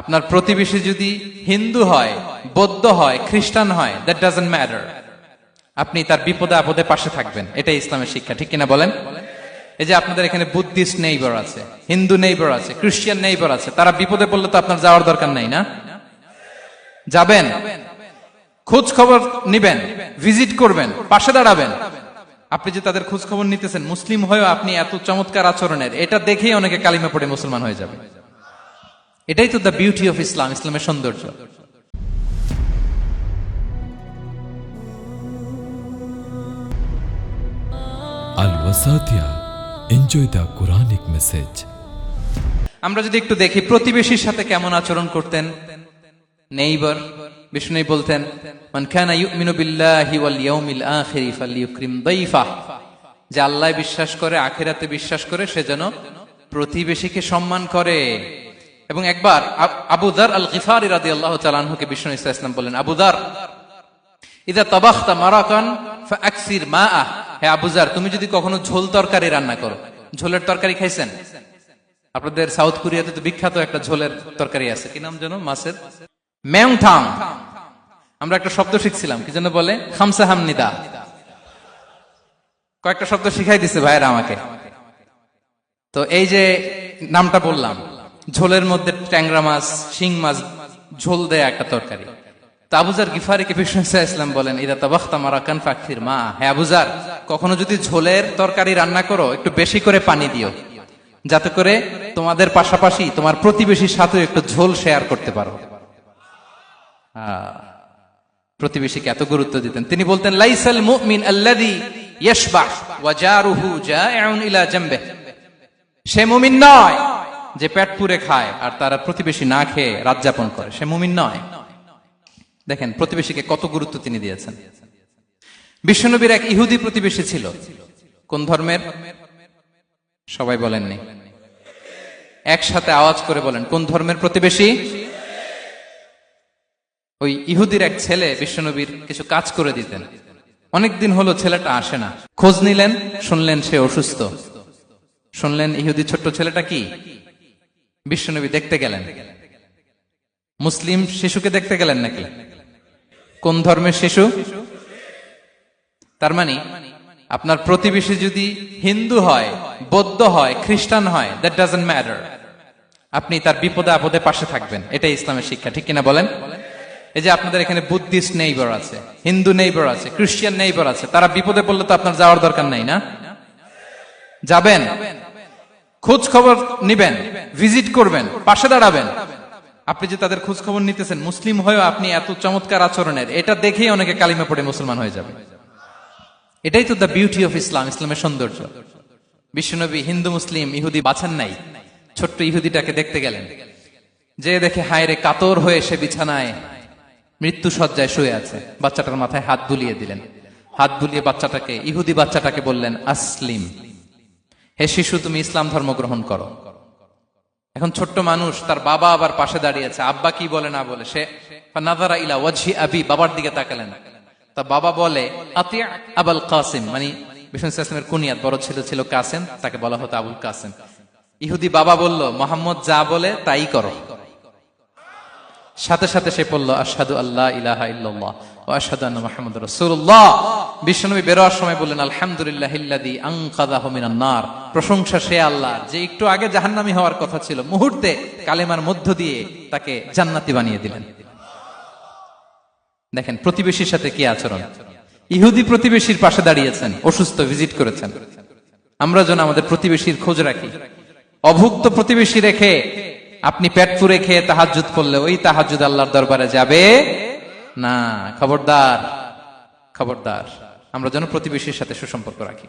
আপনার প্রতিবেশী যদি হিন্দু হয়, বৌদ্ধ হয়, খ্রিস্টান হয় দ্যাট ডাজেন্ট ম্যাটার আপনি তার বিপদে আপদে পাশে থাকবেন। এটাই ইসলামের শিক্ষা, ঠিক কিনা বলেন? এই যে আপনাদের এখানে বুদ্ধিস্ট নেইবার আছে, হিন্দু নেইবার আছে, খ্রিস্টান নেইবার আছে, তারা বিপদে পড়লে তো আপনার যাওয়ার দরকার নাই না? যাবেন খোঁজ খবর নিবেন, ভিজিট করবেন, পাশে দাঁড়াবেন। আপনি যে তাদের খোঁজ খবর নিতেছেন, মুসলিম হয়েও আপনি এত চমৎকার আচরণের, এটা দেখেই অনেকে কালিমা পড়ে মুসলমান হয়ে যাবে। এটাই তো দ্য বিউটি অফ ইসলাম ইসলামের সৌন্দর্য. আমরা যদি একটু দেখি প্রতিবেশীর সাথে কেমন আচরণ করতেন? নেইবার বিষ্ণু বলতেন মান কানা ইউমিনু বিল্লাহি ওয়াল ইয়াউমিল আখিরি ফালইউকরিম দাইফা। যে আল্লাহ বিশ্বাস করে আখিরাতে বিশ্বাস করে সে যেন প্রতিবেশীকে সম্মান করে। এবং একবার আব- আবু দার আল গিফারি রাদিয়াল্লাহু তাআলা আনহুকে বিষ্ণু ইসলাম বললেন, আবু দার ইদা তাবাখতা মারাকান ফাকসির মাআ। হে আবুজার তুমি যদি কখনো ঝোল তরকারি রান্না করো, ঝোলের তরকারি খাইছেন? আপনাদের সাউথ কোরিয়াতে তো বিখ্যাত একটা ঝোলের তরকারি আছে। কি নাম যেন? মাছের? ম্যাংথাং। আমরা একটা শব্দ শিখছিলাম, কি যেন বলে? খামসা হামনিদা। কয়েকটা শব্দ শিখাই দিছে ভাইয়েরা আমাকে। তো এই যে নামটা বললাম ঝোলের মধ্যে ট্যাংরা মাছ, শিং মাছ, ঝোল দেয়া একটা তরকারি। আবুজার গিফারিকে ইসলাম বলেন মা। হ্যাঁ আবুজার কখনো যদি ঝোলের তরকারি রান্না করো, একটু বেশি করে পানি দিও। যাতে করে তোমাদের পাশাপাশি তোমার প্রতিবেশীর সাথে একটু ঝোল শেয়ার করতে পারো। প্রতিবেশীকে এত গুরুত্ব দিতেন। তিনি বলতেন, লাইসাল মুমিন আল্লাযী ইয়াশবাহ ওয়া জারুহু জাইউন ইলা জামবিহি। সে মুমিন নয়। যে পেট পুরে খায় আর তারা প্রতিবেশী না খেয়ে রাত যাপন করে, সে মুমিন নয়। দেখেন, প্রতিবেশীকে কত গুরুত্ব তিনি দিয়েছেন। বিশ্বনবীর এক ইহুদি প্রতিবেশী ছিল। কোন ধর্মের? সবাই বলেননি। একসাথে আওয়াজ করে বলেন, কোন ধর্মের প্রতিবেশী? ওই ইহুদির এক ছেলে বিশ্বনবীর কিছু কাজ করে দিতেন। অনেকদিন হলো ছেলেটা আসে না। খোঁজ নিলেন, শুনলেন সে অসুস্থ। শুনলেন ইহুদি ছোট্ট ছেলেটা কি? বিশ্বনবী দেখতে গেলেন। মুসলিম শিশুকে দেখতে গেলেন নাকি? কোন ধর্মের শিশু? তার মানে আপনার প্রতিবেশী যদি হিন্দু হয়, বৌদ্ধ হয়, খ্রিস্টান হয় দ্যাট ডাজেন্ট ম্যাটার আপনি তার বিপদে আপদে পাশে থাকবেন। এটাই ইসলামের শিক্ষা, ঠিক কিনা বলেন? এই যে আপনাদের এখানে বুদ্ধিস্ট নেইবার আছে, হিন্দু নেইবার আছে, খ্রিস্টান নেইবার আছে, তারা বিপদে পড়লে তো আপনার যাওয়ার দরকার নাই না? যাবেন? খোঁজ খবর নিবেন ভিজিট করবেন, পাশে দাঁড়াবেন। আপনি যে তাদের খোঁজ খবর নিতেছেন, মুসলিম হয়েও আপনি এত চমৎকার আচরণের, এটা দেখেই অনেকে কালিমা পড়ে মুসলমান হয়ে যাবে। এটাই তো দ্য বিউটি অফ ইসলাম ইসলামের সৌন্দর্য। বিশ্বনবী হিন্দু, মুসলিম, ইহুদি বাছান নাই। ছোট্ট ইহুদিটাকে দেখতে গেলেন। যে দেখে, হায় রে, কাতর হয়ে সে বিছানায় মৃত্যু সজ্জায় শুয়ে আছে। বাচ্চাটার মাথায় হাত বুলিয়ে দিলেন। হাত বুলিয়ে বাচ্চাটাকে, ইহুদি বাচ্চাটাকে বললেন, আসলিম। হে শিশু, তুমি ইসলাম ধর্ম গ্রহণ করো। এখন ছোট্ট মানুষ তার বাবা আবার পাশে দাঁড়িয়ে আছে আব্বা কি বলে না বলে, সে নাজারা ইলা ওয়াজি আবি, বাবার দিকে তাকালেন। তা বাবা বলে আতিয়া আবুল কাসিম মানে বিষ্ণু ইসলামের কুনিয়াত, বড় ছিল ছিল কাসেম, তাকে বলা হতো আবুল কাসেম। ইহুদি বাবা বলল, মোহাম্মদ যা বলে তাই করো। সাথে সাথে সে পড়ল আসাদু আল্লাহ ইলাহা ইল্লাল্লাহ ও আসাদু আন্না মাহমুদ রাসূলুল্লাহ। বিশ্বনবী বেরোয়ার সময় বললেন, আলহামদুলিল্লাহ ইল্লাযী আনকাযাহু মিনান নার। প্রশংসা সে আল্লাহ যে একটু আগে জাহান্নামী হওয়ার কথা ছিল। মুহূর্তে কালেমার মধ্য দিয়ে তাকে জান্নাতি বানিয়ে দিলেন। দেখেন, প্রতিবেশীর সাথে কি আচরণ? ইহুদি প্রতিবেশীর পাশে দাঁড়িয়েছেন, অসুস্থ ভিজিট করেছেন। আমরা যেন আমাদের প্রতিবেশীর খোঁজ রাখি। অভুক্ত প্রতিবেশী রেখে আপনি পেট পুরে খেয়ে তাহাজুদ করলে ওই তাহাজুদ আল্লাহর দরবারে যাবে না। খবরদার খবরদার। আমরা যেন প্রতিবেশীর সাথে সুসম্পর্ক রাখি।